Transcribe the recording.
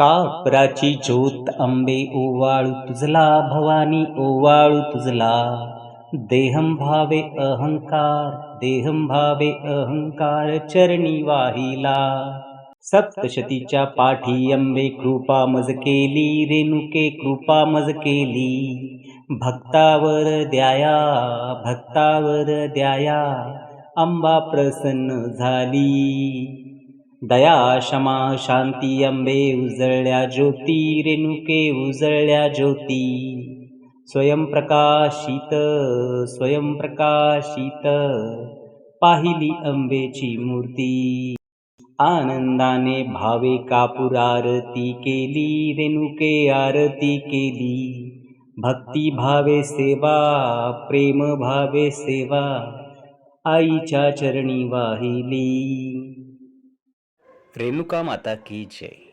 कापराची ज्योत अंबे ओवाळू तुझला भवानी ओवाळू तुझला. देहं भावे अहंकार देहं भावे अहंकार चरणी वाहिला. सप्तशतीच्या पाठी अंबे कृपा मज केली रेणुके कृपा मज केली. भक्तावर द्याया भक्तावर द्याया अंबा प्रसन्न झाली. दया क्षमा शांती अंबे उजळल्या ज्योती रेणुके उजळल्या ज्योती स्वयंप्रकाशित स्वयंप्रकाशित पाहिली अंबेची मूर्ती आनंदाने भावे कापूर आरती केली रेणुके आरती केली भक्ती भावे सेवा प्रेम भावे सेवा आईच्या चरणी वाहिली रेणुका माता की जय